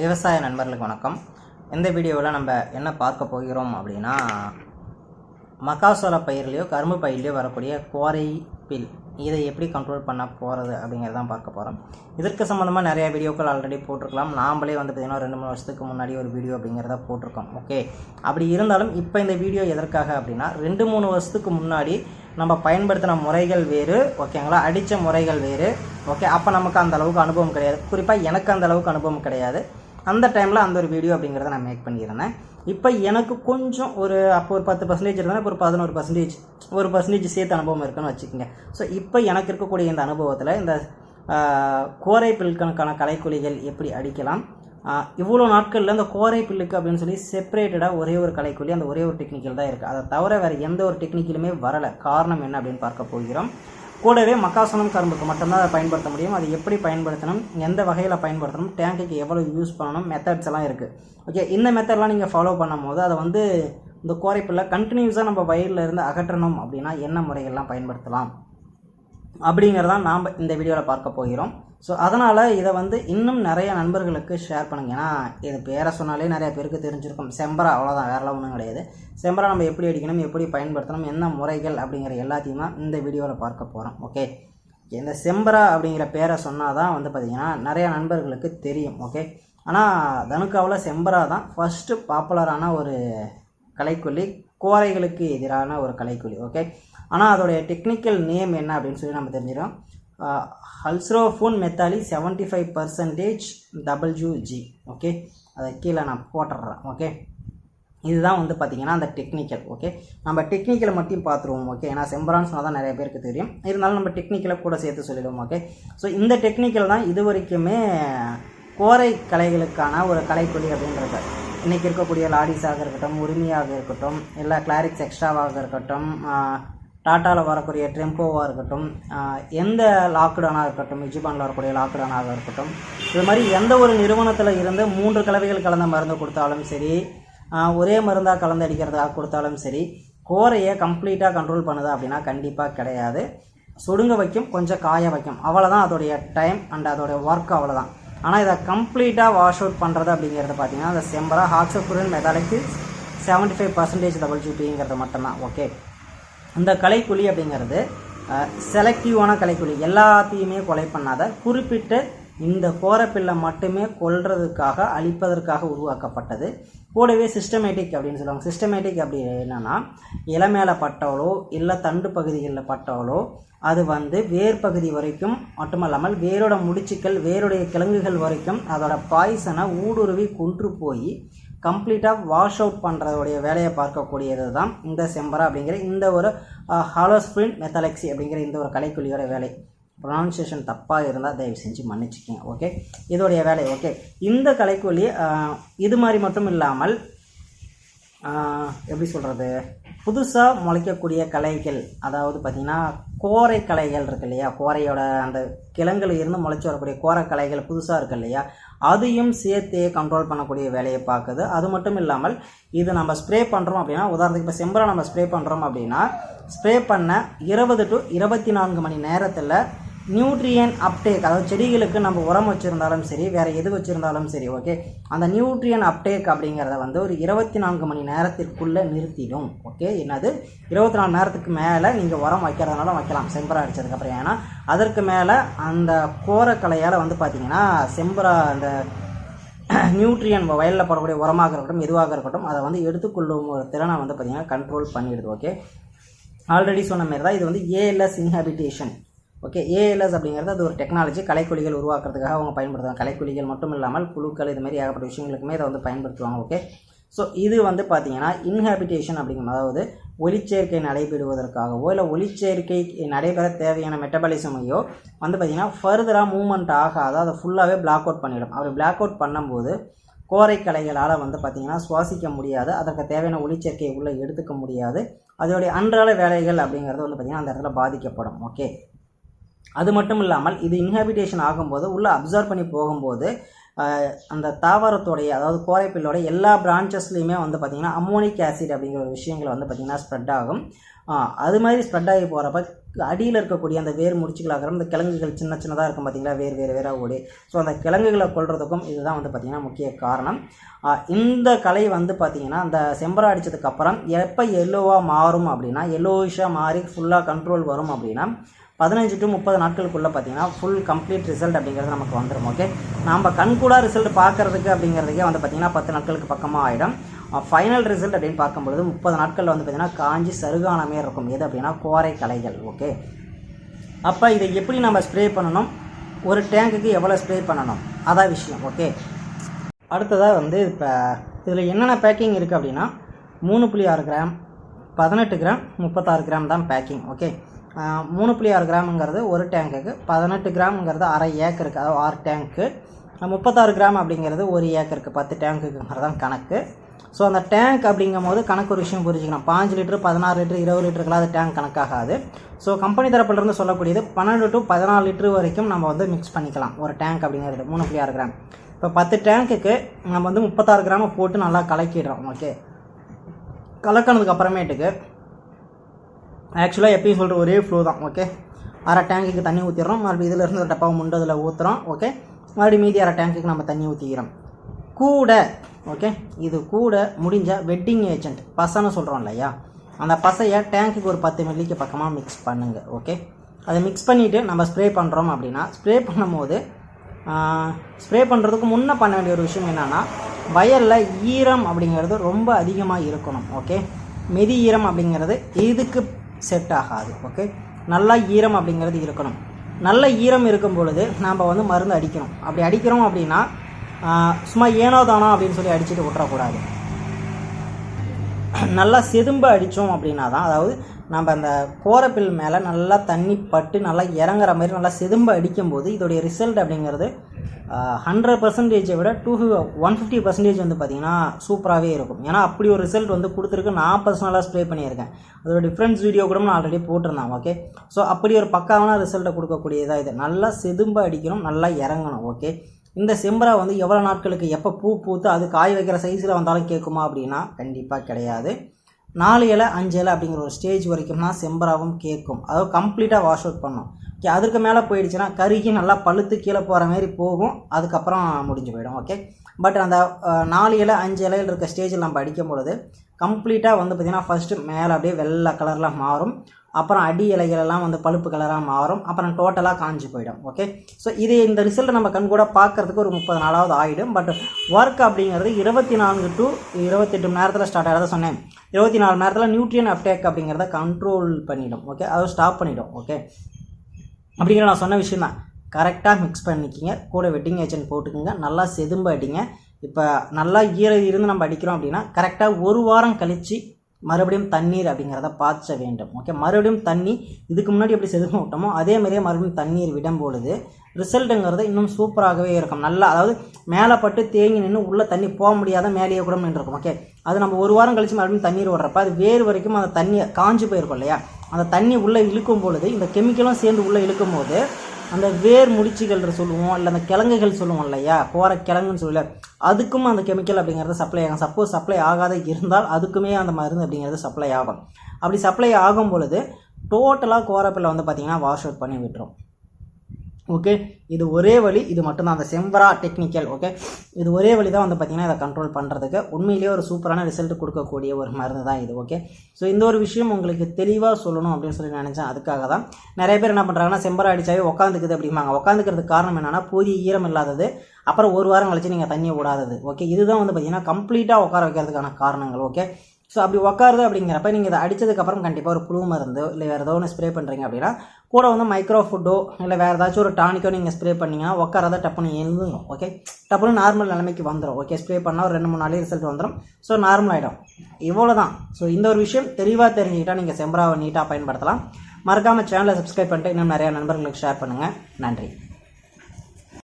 விவசாய நண்பர்களுக்கு வணக்கம். இந்த வீடியோவில் நம்ம என்ன பார்க்க போகிறோம் அப்படின்னா மக்காசோள பயிர்லேயோ கரும்பு பயிர்லையோ வரக்கூடிய கோரை பில் இதை எப்படி கண்ட்ரோல் பண்ண போகிறது அப்படிங்கிறத தான் பார்க்க போகிறோம் இதற்கு சம்மந்தமாக நிறைய வீடியோக்கள் ஆல்ரெடி போட்டிருக்கலாம். நாமளே வந்து பார்த்திங்கன்னா ரெண்டு மூணு வருஷத்துக்கு முன்னாடி ஒரு வீடியோ அப்படிங்கிறத போட்டிருக்கோம். ஓகே அப்படி இருந்தாலும் இப்போ இந்த வீடியோ எதற்காக அப்படின்னா ரெண்டு மூணு வருஷத்துக்கு முன்னாடி நம்ம பயன்படுத்தின முறைகள் வேறு ஓகேங்களா அடித்த முறைகள் வேறு ஓகே அப்போ நமக்கு அந்த அளவுக்கு அனுபவம் கிடையாது. குறிப்பாக எனக்கு அந்த அளவுக்கு அனுபவம் கிடையாது. அந்த டைமில் அந்த ஒரு வீடியோ அப்படிங்கிறத நான் மேக் பண்ணியிருந்தேன். இப்போ எனக்கு கொஞ்சம் ஒரு அப்போ ஒரு பத்து பர்சன்டேஜ் இருந்தால் இப்போ ஒரு பதினோரு பர்சன்டேஜ் ஒரு பர்சன்டேஜ் சேர்த்து அனுபவம் இருக்குன்னு வச்சுக்கோங்க. ஸோ இப்போ எனக்கு இருக்கக்கூடிய இந்த அனுபவத்தில் இந்த கோரை பில்களுக்கான கலைக்குழிகள் எப்படி அடிக்கலாம்? இவ்வளோ நாட்களில் இந்த கோரை பில்லுக்கு அப்படின்னு சொல்லி செப்பரேட்டடாக ஒரே ஒரு கலைக்குள்ளே அந்த ஒரே ஒரு டெக்னிக்கல் தான் இருக்குது அதை தவிர வேறு எந்த ஒரு டெக்னிக்கலுமே வரலை. காரணம் என்ன அப்படின்னு பார்க்க போகிறோம். கூடவே மக்காசனம் கரும்புக்கு மட்டும்தான் அதை பயன்படுத்த முடியும். அது எப்படி பயன்படுத்தணும்? எந்த வகையில் பயன்படுத்தணும்? டேங்குக்கு எவ்வளோ யூஸ் பண்ணணும்? மெத்தட்ஸ் எல்லாம் இருக்குது ஓகே இந்த மெத்தட்லாம் நீங்கள் ஃபாலோ பண்ணும்போது அதை வந்து இந்த கோரைப்பில் கண்டினியூஸாக நம்ம வயலில் இருந்து அகற்றணும் அப்படின்னா என்ன முறைகள்லாம் பயன்படுத்தலாம்? அப்படிங்கிறதான் நாம் இந்த வீடியோவில் பார்க்க போகிறோம். ஸோ அதனால் இதை வந்து இன்னும் நிறைய நண்பர்களுக்கு ஷேர் பண்ணுங்க. ஏன்னா இது பேரை சொன்னாலே நிறைய பேருக்கு தெரிஞ்சிருக்கும். செம்பரா அவ்வளோதான் வேறெல்லாம் ஒன்றும் கிடையாது. செம்பரா நம்ம எப்படி அடிக்கணும் எப்படி பயன்படுத்தணும் என்ன முறைகள் அப்படிங்கிற எல்லாத்தையுமே இந்த வீடியோவில் பார்க்க போகிறோம் ஓகே இந்த செம்பரா அப்படிங்கிற பேரை சொன்னால் தான் வந்து பார்த்திங்கன்னா நிறைய நண்பர்களுக்கு தெரியும். ஓகே ஆனால் தனுக்காவில் செம்பரா தான் ஃபஸ்ட்டு பாப்புலரான ஒரு கலைக்கொல்லி கோரைகளுக்கு எதிரான ஒரு கலைக்கொல்லி ஓகே ஆனால் அதோடைய டெக்னிக்கல் நேம் என்ன அப்படின்னு சொல்லி நம்ம தெரிஞ்சிடும். ஹல்ஸ்ரோஃபோன் மெத்தாலி செவன்ட்டி ஃபைவ் பர்சன்டேஜ் டபுள்யூஜி ஓகே அதை கீழே நான் போட்டுடுறேன். ஓகே இதுதான் வந்து பார்த்திங்கன்னா அந்த டெக்னிக்கல் ஓகே நம்ம டெக்னிக்கலை மட்டும் பார்த்துருவோம் ஓகே ஏன்னா செம்பரான்ஸ்னால் தான் நிறைய பேருக்கு தெரியும். இருந்தாலும் நம்ம டெக்னிக்கலை கூட சேர்த்து சொல்லிடுவோம். ஓகே ஸோ இந்த டெக்னிக்கல் தான் இது வரைக்குமே கோரை கலைகளுக்கான ஒரு கலைப்பொலி அப்படின்றது. இன்றைக்கி இருக்கக்கூடிய லாடிஸாக இருக்கட்டும் உரிமையாக இருக்கட்டும் இல்லை கிளாரிக்ஸ் எக்ஸ்ட்ராவாக இருக்கட்டும் டாட்டாவில் வரக்கூடிய ட்ரெம்போவாக இருக்கட்டும் எந்த லாக்டவுனாக இருக்கட்டும் இஜிபானில் வரக்கூடிய லாக்டவுனாக இருக்கட்டும் இது மாதிரி எந்த ஒரு நிறுவனத்தில் இருந்து மூன்று கலவைகள் கலந்த மருந்து கொடுத்தாலும் சரி ஒரே மருந்தாக கலந்து அடிக்கிறதாக கொடுத்தாலும் சரி கோரையை கம்ப்ளீட்டாக கண்ட்ரோல் பண்ணுது அப்படின்னா கண்டிப்பாக கிடையாது. சுடுங்க வைக்கும் கொஞ்சம் காய வைக்கும். அவ்வளோதான் அதோடைய டைம் அண்ட் அதோடைய ஒர்க் அவ்வளோதான் ஆனால் இதை கம்ப்ளீட்டாக வாஷ் அவுட் பண்ணுறது அப்படிங்கிறது பார்த்தீங்கன்னா அந்த செம்பரா ஹாக்ஸோஃபுரன் மெதாலிக்கு செவன்ட்டி ஃபைவ் பர்சன்டேஜ் டபுள் ஜிபிங்கிறது மட்டும்தான். ஓகே இந்த கலைக்குழி அப்படிங்கிறது செலக்டிவான கலைக்குழி. எல்லாத்தையுமே கொலை பண்ணாத குறிப்பிட்ட இந்த கோரப்பில்லை மட்டுமே கொல்றதுக்காக அழிப்பதற்காக உருவாக்கப்பட்டது. கூடவே சிஸ்டமேட்டிக் அப்படின்னு சொல்லுவாங்க. சிஸ்டமேட்டிக் அப்படி என்னன்னா இலை மேலே பட்டாலோ இல்லை தண்டு பகுதிகளில் பட்டாலோ அது வந்து வேர் பகுதி வரைக்கும் மட்டுமல்லாமல் வேரோட முடிச்சுக்கள் வேருடைய கிழங்குகள் வரைக்கும் அதோட பாய்சனை ஊடுருவி கொன்று போய் கம்ப்ளீட்டாக வாஷ் அவுட் பண்ணுறதுடைய வேலையை பார்க்கக்கூடியது தான் இந்த செம்பரா அப்படிங்கிற இந்த ஒரு ஹாலோஸ்பிரின் மெத்தலெக்சி அப்படிங்கிற இந்த ஒரு கலைக்குழியோட வேலை. ப்ரொனவுன்சியேஷன் தப்பாக இருந்தால் தயவு செஞ்சு மன்னிச்சிக்கங்க ஓகே இதோடைய வேலை ஓகே இந்த கலைக்குழி இது மாதிரி மட்டும் இல்லாமல் எப்படி சொல்கிறது புதுசாக முளைக்கக்கூடிய கலைகள் அதாவது பார்த்திங்கன்னா கோரை கலைகள் இருக்கு இல்லையா? கோரையோட அந்த கிழங்குல இருந்து முளைச்சி வரக்கூடிய கோரை கலைகள் புதுசாக இருக்கு இல்லையா? அதையும் சேர்த்தே கண்ட்ரோல் பண்ணக்கூடிய வேலையை பார்க்குது. அது மட்டும் இல்லாமல் இது நம்ம ஸ்ப்ரே பண்ணுறோம் அப்படின்னா உதாரணத்துக்கு இப்போ செம்பரை நம்ம ஸ்ப்ரே பண்ணுறோம் அப்படின்னா ஸ்ப்ரே பண்ண இருபது டு இருபத்தி நான்கு மணி நேரத்தில் நியூட்ரியன் அப்டேக் அதாவது செடிகளுக்கு நம்ம உரம் வச்சுருந்தாலும் சரி வேறு எது வச்சுருந்தாலும் சரி ஓகே அந்த நியூட்ரியன் அப்டேக் அப்படிங்கிறத வந்து ஒரு இருபத்தி நான்கு மணி நேரத்திற்குள்ளே நிறுத்திடும் ஓகே என்னது? இருபத்தி நாலு நேரத்துக்கு மேலே நீங்கள் உரம் வைக்கிறதுனால வைக்கலாம் செம்பரா அடித்ததுக்கப்புறம் ஏன்னா அதற்கு மேலே அந்த கோரக்கலையால் வந்து பார்த்தீங்கன்னா செம்பரா அந்த நியூட்ரியன் வயலில் போடக்கூடிய உரமாக இருக்கட்டும் எதுவாக இருக்கட்டும் அதை வந்து எடுத்துக்கொள்ளும் ஒரு திறனை வந்து பார்த்திங்கன்னா கண்ட்ரோல் பண்ணிடுது ஓகே ஆல்ரெடி சொன்ன மாதிரி தான் இது வந்து ஏஎல்எஸ் இன்ஹாபிட்டேஷன் ஓகே ஏஎல்எஸ் அப்படிங்கிறது அது ஒரு டெக்னாலஜி கலைக்குழிகள் உருவாக்குறதுக்காக அவங்க பயன்படுத்துவாங்க. கலைக்குழிகள் மட்டும் இல்லாமல் புழுக்கள் இது மாதிரி ஏகப்பட்ட விஷயங்களுக்குமே இதை வந்து பயன்படுத்துவாங்க ஓகே. ஸோ இது வந்து பார்த்திங்கன்னா இன்ஹாபிட்டேஷன் அப்படிங்கும் அதாவது ஒளிச்சேர்க்கை நடைபெறுவதற்காகவோ இல்லை ஒளிச்சேர்க்கை நடைபெற தேவையான மெட்டபாலிசமையோ வந்து பார்த்திங்கன்னா ஃபர்தராக மூவ்மெண்ட் ஆகாத. அதை ஃபுல்லாகவே பிளாக் அவுட் பண்ணிடும். அப்படி பிளாக் அவுட் பண்ணும்போது கோரை கலைகளால் வந்து பார்த்திங்கன்னா சுவாசிக்க முடியாது. அதற்கு தேவையான ஒளிச்சேர்க்கையை உள்ளே எடுத்துக்க முடியாது. அதோடைய அன்றாட வேலைகள் அப்படிங்கிறது வந்து பார்த்திங்கன்னா அந்த இடத்துல பாதிக்கப்படும் ஓகே. அது மட்டும் இல்லாமல் இது இன்ஹாபிட்டேஷன் ஆகும்போது உள்ளே அப்சர்வ் பண்ணி போகும்போது அந்த தாவரத்தோடைய அதாவது கோரைப்பில்லோடைய எல்லா பிரான்ச்சஸ்லையுமே வந்து பார்த்திங்கன்னா அம்மோனிக் ஆசிட் அப்படிங்கிற ஒரு விஷயங்கள் வந்து பார்த்திங்கன்னா ஸ்ப்ரெட் ஆகும். அது மாதிரி ஸ்ப்ரெட் ஆகி போகிறப்ப அடியில் இருக்கக்கூடிய அந்த வேர் முடிச்சுகளாகிற இந்த கிழங்குகள் சின்ன சின்னதாக இருக்கும் பார்த்தீங்களா வேறு வேறு வேறாக ஓடி. ஸோ அந்த கிழங்குகளை கொள்றதுக்கும் இதுதான் வந்து பார்த்திங்கன்னா முக்கிய காரணம். இந்த கலை வந்து பார்த்திங்கன்னா அந்த செம்பரா அடித்ததுக்கப்புறம் எப்போ எல்லோவாக மாறும் அப்படின்னா எல்லோயிஷாக மாறி ஃபுல்லாக கண்ட்ரோல் வரும் அப்படின்னா பதினஞ்சு டு முப்பது நாட்களுக்குள்ளே பார்த்தீங்கன்னா ஃபுல் கம்ப்ளீட் ரிசல்ட் அப்படிங்கிறது நமக்கு வந்துடும் ஓகே நம்ம கண்கூடா ரிசல்ட் பார்க்கறதுக்கு அப்படிங்கிறதுக்கே வந்து பார்த்திங்கன்னா பத்து நாட்களுக்கு பக்கமாக ஆகிடும் ஃபைனல் ரிசல்ட் அப்படின்னு பார்க்கும்பொழுது முப்பது நாட்களில் வந்து பார்த்திங்கன்னா காஞ்சி சருகானமே மாரி இருக்கும். எது அப்படின்னா கோரை கலைகள் ஓகே அப்போ இதை எப்படி நம்ம ஸ்ப்ரே பண்ணணும்? ஒரு டேங்குக்கு எவ்வளோ ஸ்ப்ரே பண்ணணும்? அதான் விஷயம் ஓகே அடுத்ததாக வந்து இப்போ இதில் என்னென்ன பேக்கிங் இருக்குது அப்படின்னா மூணு புள்ளி ஆறு கிராம் பதினெட்டு கிராம் முப்பத்தாறு கிராம் தான் பேக்கிங் ஓகே மூணு புள்ளி ஆறு கிராமுங்கிறது ஒரு டேங்குக்கு பதினெட்டு கிராமுங்கிறது அரை ஏக்கருக்கு அதாவது ஆறு டேங்க்கு முப்பத்தாறு கிராம் அப்படிங்கிறது ஒரு ஏக்கருக்கு பத்து டேங்குங்கிறது தான் கணக்கு. ஸோ அந்த டேங்க் அப்படிங்கும் போது கணக்கு ஒரு விஷயம் புரிஞ்சுக்கணும். பாஞ்சு லிட்டரு பதினாறு லிட்டரு இருபது லிட்டருக்கெல்லாம் அது டேங்க் கணக்காகாது. ஸோ கம்பெனி தரப்பிலிருந்து சொல்லக்கூடியது பன்னெண்டு டு பதினாலு லிட்டரு வரைக்கும் நம்ம வந்து மிக்ஸ் பண்ணிக்கலாம் ஒரு டேங்க் அப்படிங்கிறது மூணு புள்ளி ஆறு கிராம். இப்போ பத்து டேங்க்குக்கு நம்ம வந்து முப்பத்தாறு கிராமை போட்டு நல்லா கலக்கிடுறோம் ஓகே கலக்கினதுக்கு அப்புறமேட்டுக்கு ஆக்சுவலாக எப்பயும் சொல்கிற ஒரே ஃப்ளோ தான் ஓகே அரை டேங்குக்கு தண்ணி ஊற்றிடுறோம் மறுபடியும் இதில் இருந்து ஒரு டப்பாவை முண்டு அதில் ஊற்றுறோம் ஓகே மறுபடியும் மீதி அரை டேங்குக்கு நம்ம தண்ணி ஊற்றிக்கிறோம் கூட ஓகே இது கூட முடிஞ்ச வெட்டிங் ஏஜென்ட் பசன்னு சொல்கிறோம் இல்லையா? அந்த பசையை டேங்க்குக்கு ஒரு பத்து மில்லிக்கு பக்கமாக மிக்ஸ் பண்ணுங்கள் ஓகே அதை மிக்ஸ் பண்ணிவிட்டு நம்ம ஸ்ப்ரே பண்ணுறோம் அப்படின்னா ஸ்ப்ரே பண்ணும்போது ஸ்ப்ரே பண்ணுறதுக்கு முன்னே பண்ண வேண்டிய ஒரு விஷயம் என்னென்னா வயலில் ஈரம் அப்படிங்கிறது ரொம்ப அதிகமாக இருக்கணும் ஓகே மெதி ஈரம் அப்படிங்கிறது இதுக்கு செட் ஆகாது ஓகே நல்லா ஈரம் அப்படிங்கிறது இருக்கணும். நல்ல ஈரம் இருக்கும் பொழுது நாம் வந்து மருந்து அடிக்கணும். அப்படி அடிக்கிறோம் அப்படின்னா சும்மா ஏனோ தானோ அப்படின்னு சொல்லி அடிச்சுட்டு விட்டுறக்கூடாது நல்லா செதும்ப அடித்தோம் அப்படின்னா தான் அதாவது நம்ம அந்த கோரப்பில் மேலே நல்லா தண்ணி பட்டு நல்லா இறங்குற மாதிரி நல்லா செதும்ப அடிக்கும்போது இதோடைய ரிசல்ட் அப்படிங்கிறது ஹண்ட்ரட் பர்சன்டேஜை விட டூ ஒன் ஃபிஃப்டி பர்சன்டேஜ் வந்து பார்த்திங்கன்னா சூப்பராகவே இருக்கும். ஏன்னா அப்படி ஒரு ரிசல்ட் வந்து கொடுத்துருக்கு. நான் பர்சனலாக ஸ்ப்ரே பண்ணியிருக்கேன். அதோட டிஃப்ரென்ஸ் வீடியோ கூட நான் ஆல்ரெடி போட்டிருந்தேன் ஓகே ஸோ அப்படி ஒரு பக்காவான ரிசல்ட்டை கொடுக்கக்கூடியதாக இது. நல்லா செதும்ப அடிக்கணும் நல்லா இறங்கணும் ஓகே இந்த செம்பரா வந்து எவ்வளோ நாட்களுக்கு எப்போ பூ பூத்து அது காய் வைக்கிற சைஸில் வந்தாலும் கேட்குமா அப்படின்னா கண்டிப்பாக கிடையாது. நாலு இலை அஞ்சு இலை அப்படிங்கிற ஒரு ஸ்டேஜ் வரைக்கும் தான் செம்பராவும் கேட்கும். அதாவது கம்ப்ளீட்டாக வாஷ் அவுட் பண்ணும் அதுக்கு மேலே போயிடுச்சுன்னா கருகி நல்லா பழுத்து கீழே போகிற மாதிரி போகும். அதுக்கப்புறம் முடிஞ்சு போயிடும் ஓகே? பட் அந்த நாலு இலை அஞ்சு இலையில் இருக்க ஸ்டேஜில் நம்ம அடிக்கும் பொழுது கம்ப்ளீட்டாக வந்து பார்த்திங்கன்னா ஃபஸ்ட்டு மேலே அப்படியே வெள்ளை கலரில் மாறும். அப்புறம் அடி இலைகளெல்லாம் வந்து பழுப்பு கலராக மாறும். அப்புறம் டோட்டலாக காஞ்சி போயிடும் ஓகே? ஸோ இது இந்த ரிசல்ட் நம்ம கண் கூட பார்க்கறதுக்கு ஒரு முப்பது நாளாவது ஆகிடும் பட் ஒர்க் அப்படிங்கிறது இருபத்தி நான்கு டு இருபத்தெட்டு மணி நேரத்தில் ஸ்டார்ட் ஆகிறத சொன்னேன். இருபத்தி நாலு மணி நேரத்தில் நியூட்ரியன் அப்டேக் அப்படிங்கிறத கண்ட்ரோல் பண்ணிவிடும் ஓகே? அதை ஸ்டாப் பண்ணிவிடும் ஓகே? அப்படிங்கிற நான் சொன்ன விஷயம் தான் கரெக்டாக மிக்ஸ் பண்ணிக்கிங்க. கூட வெட்டிங் ஏஜென்ட் போட்டுக்கோங்க. நல்லா செதும்ப அடிங்க. இப்போ நல்லா ஈர இருந்து நம்ம அடிக்கிறோம் அப்படின்னா கரெக்டாக ஒரு வாரம் கழித்து மறுபடியும் தண்ணீர் அப்படிங்கிறத பாய்ச்ச வேண்டும். ஓகே மறுபடியும் தண்ணி இதுக்கு முன்னாடி எப்படி செதுக்க விட்டோமோ அதே மாதிரியே மறுபடியும் தண்ணீர் விடும் பொழுது ரிசல்ட்டுங்கிறது இன்னும் சூப்பராகவே இருக்கும். நல்லா அதாவது மேலே பட்டு தேங்கி நின்று உள்ளே தண்ணி போக முடியாத மேலேயே கூட நின்றுருக்கும் ஓகே அது நம்ம ஒரு வாரம் கழித்து மறுபடியும் தண்ணீர் விடுறப்ப அது வேறு வரைக்கும் அந்த தண்ணியை காஞ்சி போயிருக்கும் இல்லையா? அந்த தண்ணி உள்ளே இழுக்கும் பொழுது இந்த கெமிக்கலும் சேர்ந்து உள்ளே இழுக்கும் போது அந்த வேர் முடிச்சுகள் சொல்லுவோம் இல்லை அந்த கிழங்குகள் சொல்லுவோம் இல்லையா? கோர கிழங்குன்னு சொல்லல அதுக்கும் அந்த கெமிக்கல் அப்படிங்கிறது சப்ளை ஆகும். சப்போஸ் சப்ளை ஆகாத இருந்தால் அதுக்குமே அந்த மருந்து அப்படிங்கிறது சப்ளை ஆகும். அப்படி சப்ளை ஆகும் பொழுது டோட்டலாக கோரப்பில் வந்து பார்த்திங்கன்னா வாஷ் அவுட் பண்ணி விட்டுரும். ஓகே இது ஒரே வழி இது மட்டும்தான். அந்த செம்பரா டெக்னிக்கல் ஓகே இது ஒரே வழி தான் வந்து பார்த்திங்கன்னா இதை கண்ட்ரோல் பண்ணுறதுக்கு உண்மையிலேயே ஒரு சூப்பரான ரிசல்ட் கொடுக்கக்கூடிய ஒரு மருந்து தான் இது ஓகே ஸோ இந்த ஒரு விஷயம் உங்களுக்கு தெளிவாக சொல்லணும் அப்படின்னு சொல்லி நினச்சேன். அதுக்காக தான் நிறைய பேர் என்ன பண்ணுறாங்கன்னா செம்பரா அடித்தாவே உட்காந்துக்குது அப்படிம்பாங்க. உட்காந்துக்கிறதுக்கு காரணம் என்னன்னா போதிய ஈரம் இல்லாதது. அப்புறம் ஒரு வாரம் கழிச்சு நீங்கள் தண்ணியை விடாதது ஓகே இதுதான் வந்து பார்த்திங்கன்னா கம்ப்ளீட்டாக உட்கார வைக்கிறதுக்கான காரணங்கள் ஓகே ஸோ அப்படி உட்காருது அப்படிங்கிறப்ப நீங்கள் இதை அடித்ததுக்கப்புறம் கண்டிப்பாக ஒரு புழு மருந்து இல்லை வேறு ஏதோ ஒன்று ஸ்ப்ரே பண்ணுறீங்க அப்படின்னா கூட வந்து மைக்ரோ ஃபுட்டோ இல்லை வேறு ஏதாச்சும் ஒரு டானிக்கோ நீங்கள் ஸ்ப்ரே பண்ணிங்கன்னா உட்காராத டப்புன்னு எழுந்துங்க ஓகே டப்புன்னு நார்மல் நிலைமைக்கு வந்துடும் ஓகே ஸ்ப்ரே பண்ணால் ஒரு ரெண்டு மூணு நாளே ரிசல்ட் வந்துடும் ஸோ நார்மல் ஆகிடும் இவ்வளோ தான் ஸோ இந்த ஒரு விஷயம் தெளிவாக தெரிஞ்சுக்கிட்டால் நீங்கள் செம்பராவை நீட்டாக பயன்படுத்தலாம். மறக்காமல் சேனலை சப்ஸ்கிரைப் பண்ணிட்டு இன்னும் நிறையா நண்பர்களுக்கு ஷேர் பண்ணுங்கள் நன்றி.